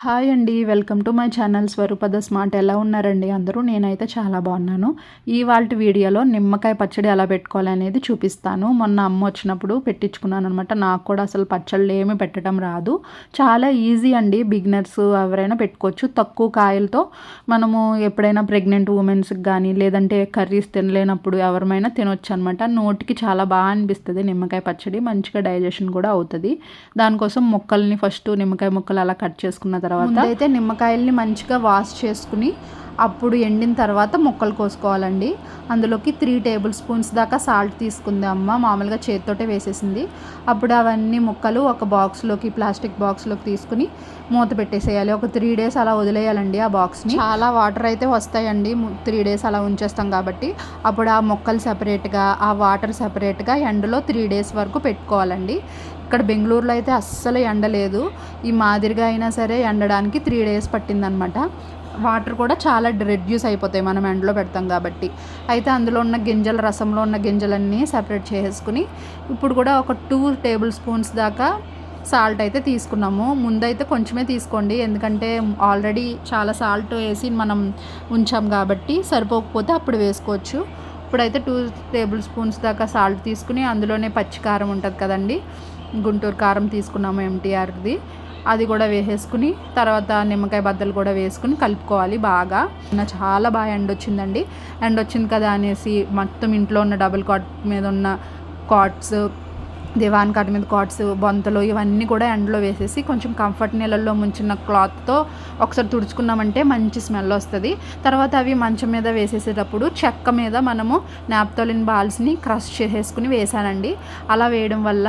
Hi అండి welcome to my channel స్వరూపద smart. ఎలా ఉన్నారండి అందరూ? నేనైతే చాలా బాగున్నాను. ఈ వాళ్ళ వీడియోలో నిమ్మకాయ పచ్చడి ఎలా పెట్టుకోవాలి అనేది చూపిస్తాను. మొన్న అమ్మ వచ్చినప్పుడు పెట్టించుకున్నాను అనమాట నాకు కూడా అసలు పచ్చళ్ళు ఏమి పెట్టడం రాదు. చాలా ఈజీ అండి. బిగినర్స్ ఎవరైనా పెట్టుకోవచ్చు. తక్కువ కాయలతో మనము ఎప్పుడైనా ప్రెగ్నెంట్ ఉమెన్స్కి కానీ లేదంటే కర్రీస్ తినలేనప్పుడు ఎవరమైనా తినొచ్చు అనమాట నోటికి చాలా బాగా అనిపిస్తుంది నిమ్మకాయ పచ్చడి. మంచిగా డైజెషన్ కూడా అవుతుంది. దానికోసం ముక్కల్ని ఫస్ట్ నిమ్మకాయ ముక్కలు అలా కట్ చేసుకున్న తర్వాత అయితే నిమ్మకాయల్ని మంచిగా వాష్ చేసుకుని అప్పుడు ఎండిన తర్వాత ముక్కలు కోసుకోవాలండి. అందులోకి త్రీ టేబుల్ స్పూన్స్ దాకా సాల్ట్ తీసుకుంది అమ్మ. మామూలుగా చేతితోటే వేసేసింది. అప్పుడు అవన్నీ ముక్కలు ఒక బాక్స్లోకి ప్లాస్టిక్ బాక్స్లోకి తీసుకుని మూత పెట్టేసేయాలి. ఒక త్రీ డేస్ అలా వదిలేయాలండి ఆ బాక్స్ని చాలా వాటర్ అయితే వస్తాయండి. త్రీ డేస్ అలా ఉంచేస్తాం కాబట్టి. అప్పుడు ఆ మొక్కలు సపరేట్గా ఆ వాటర్ సపరేట్గా ఎండలో త్రీ డేస్ వరకు పెట్టుకోవాలండి. ఇక్కడ బెంగళూరులో అయితే అస్సలు ఎండలేదు. ఈ మాదిరిగా అయినా సరే ఎండడానికి త్రీ డేస్ పట్టిందనమాట. వాటర్ కూడా చాలా రెడ్యూస్ అయిపోతాయి మనం ఎండలో పెడతాం కాబట్టి. అయితే అందులో ఉన్న గింజల రసంలో ఉన్న గింజలన్నీ సపరేట్ చేసుకుని ఇప్పుడు కూడా ఒక టూ టేబుల్ స్పూన్స్ దాకా సాల్ట్ అయితే తీసుకున్నాము. ముందైతే కొంచెమే తీసుకోండి. ఎందుకంటే ఆల్రెడీ చాలా సాల్ట్ వేసి మనం ఉంచాం కాబట్టి సరిపోకపోతే అప్పుడు వేసుకోవచ్చు. ఇప్పుడైతే టూ టేబుల్ స్పూన్స్ దాకా సాల్ట్ తీసుకుని అందులోనే పచ్చికారం ఉంటుంది కదండి. గుంటూరు కారం తీసుకున్నాము ఎంటీఆర్ది అది కూడా వేసేసుకుని తర్వాత నిమ్మకాయ బద్దలు కూడా వేసుకుని కలుపుకోవాలి బాగా. చాలా బాగా ఎండ వచ్చిందండి. ఎండ వచ్చింది కదా అనేసి మొత్తం ఇంట్లో ఉన్న డబుల్ కాట్ మీద ఉన్న కాట్స్ దివాన్ కాట్ మీద కాట్స్ బొంతలు ఇవన్నీ కూడా ఎండలో వేసేసి కొంచెం కంఫర్ట్ నీళ్ళల్లో ముంచిన క్లాత్తో ఒకసారి తుడుచుకున్నామంటే మంచి స్మెల్ వస్తుంది. తర్వాత అవి మంచం మీద వేసేసేటప్పుడు చెక్క మీద మనము నాప్తోలిన్ బాల్స్ని క్రష్ చేసేసుకుని వేసానండి. అలా వేయడం వల్ల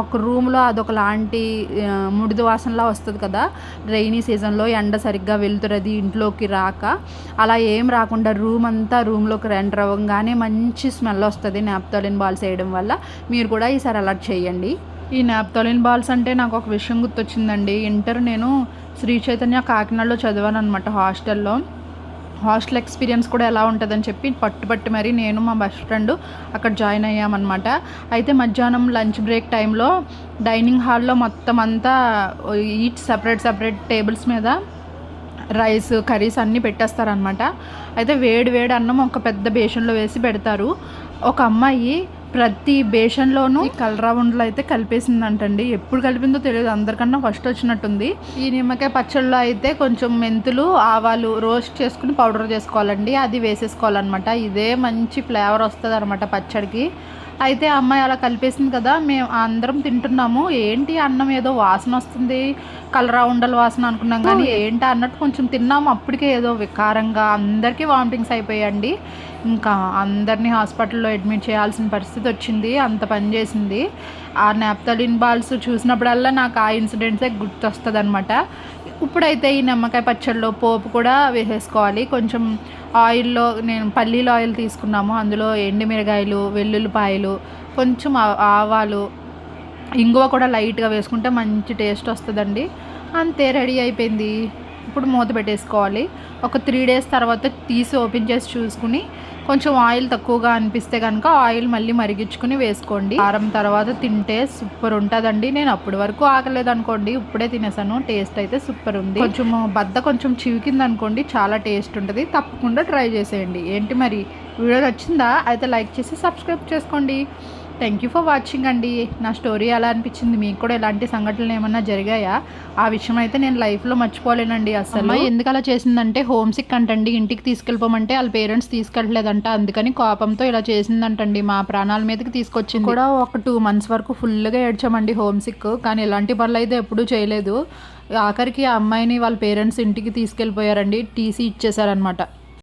ఒక రూమ్లో అదొకలాంటి ముడిది వాసనలా వస్తుంది కదా. రైనీ సీజన్లో ఎండ సరిగ్గా వెళ్తున్నది ఇంట్లోకి రాక. అలా ఏం రాకుండా రూమ్ అంతా రూమ్లోకి ఎంటర్ అవ్వగానే మంచి స్మెల్ వస్తుంది నాప్తోలిన్ బాల్స్ వేయడం వల్ల. మీరు కూడా ఈసారి అలర్ట్ చేయండి. ఈ నాప్తోలిన్ బాల్స్ అంటే నాకు ఒక విషయం గుర్తొచ్చిందండి. ఇంటర్ నేను శ్రీ చైతన్య కాకినాడలో చదివాను అనమాట హాస్టల్లో. హాస్టల్ ఎక్స్పీరియన్స్ కూడా ఎలా ఉంటుందని చెప్పి పట్టుపట్టి మరి నేను మా బెస్ట్ ఫ్రెండ్ అక్కడ జాయిన్ అయ్యామన్నమాట. అయితే మధ్యాహ్నం లంచ్ బ్రేక్ టైంలో డైనింగ్ హాల్లో మొత్తం అంతా ఈచ్ సపరేట్ సపరేట్ టేబుల్స్ మీద రైస్ కర్రీస్ అన్నీ పెట్టేస్తారనమాట అయితే వేడి వేడి అన్నం ఒక పెద్ద బేషన్లో వేసి పెడతారు. ఒక అమ్మాయి ప్రతి బేషన్లోనూ కలరా ఉండలు అయితే కలిపేసిందంటండి. ఎప్పుడు కలిపిందో తెలియదు. అందరికన్నా ఫస్ట్ వచ్చినట్టుంది. ఈ నిమ్మకాయ పచ్చళ్ళలో అయితే కొంచెం మెంతులు ఆవాలు రోస్ట్ చేసుకుని పౌడర్ చేసుకోవాలండి. అది వేసేసుకోవాలన్నమాట. ఇదే మంచి ఫ్లేవర్ వస్తుంది అనమాట పచ్చడికి. అయితే అమ్మాయి అలా కలిపేసింది కదా మేము అందరం తింటున్నాము. ఏంటి అన్నం ఏదో వాసన వస్తుంది కలరా ఉండల వాసన అనుకున్నాం కానీ ఏంటి అన్నట్టు కొంచెం తిన్నాము. అప్పటికే ఏదో వికారంగా అందరికీ వామిటింగ్స్ అయిపోయాయండి. ఇంకా అందరినీ హాస్పిటల్లో అడ్మిట్ చేయాల్సిన పరిస్థితి వచ్చింది అంత పని చేసింది. ఆ నాప్తలిన్ బాల్స్ చూసినప్పుడల్లా నాకు ఆ ఇన్సిడెంట్సే గుర్తొస్తుంది అనమాట ఇప్పుడైతే ఈ నిమ్మకాయ పచ్చడిలో పోపు కూడా వేసేసుకోవాలి. కొంచెం ఆయిల్లో నేను పల్లీల ఆయిల్ తీసుకున్నాము. అందులో ఎండుమిరగాయలు వెల్లుల్లిపాయలు కొంచెం ఆవాలు ఇంగువ కూడా లైట్గా వేసుకుంటే మంచి టేస్ట్ వస్తుందండి. అంతే రెడీ అయిపోయింది. ఇప్పుడు మూత పెట్టేసుకోవాలి. ఒక త్రీ డేస్ తర్వాత తీసి ఓపెన్ చేసి చూసుకుని కొంచెం ఆయిల్ తక్కువగా అనిపిస్తే కనుక ఆయిల్ మళ్ళీ మరిగించుకుని వేసుకోండి. వారం తర్వాత తింటే సూపర్ ఉంటుందండి. నేను అప్పటి వరకు ఆగలేదు అనుకోండి ఇప్పుడే తినేసాను. టేస్ట్ అయితే సూపర్ ఉంది. కొంచెం బద్ద కొంచెం చివికింది అనుకోండి చాలా టేస్ట్ ఉంటుంది. తప్పకుండా ట్రై చేసేయండి. ఏంటి మరి? వీడియో వచ్చిందా అయితే లైక్ చేసి సబ్స్క్రైబ్ చేసుకోండి. థ్యాంక్ యూ ఫర్ వాచింగ్ అండి. నా స్టోరీ ఎలా అనిపించింది? మీకు కూడా ఎలాంటి సంఘటనలు ఏమన్నా జరిగాయా? ఆ విషయం అయితే నేను లైఫ్లో మర్చిపోలేనండి అసలు ఎందుకు అలా చేసిందంటే హోమ్ సిక్ అంటండి. ఇంటికి తీసుకెళ్ళిపోమంటే వాళ్ళ పేరెంట్స్ తీసుకెళ్ళలేదంట అందుకని కోపంతో ఇలా చేసిందంటండి. మా ప్రాణాల మీదకి తీసుకొచ్చింది. కూడా ఒక టూ మంత్స్ వరకు ఫుల్గా ఏడ్చామండి హోమ్ సిక్ కానీ ఎలాంటి పనులు అయితే ఎప్పుడూ చేయలేదు. ఆఖరికి ఆ అమ్మాయిని వాళ్ళ పేరెంట్స్ ఇంటికి తీసుకెళ్ళిపోయారండి. టీసీ ఇచ్చేసారనమాట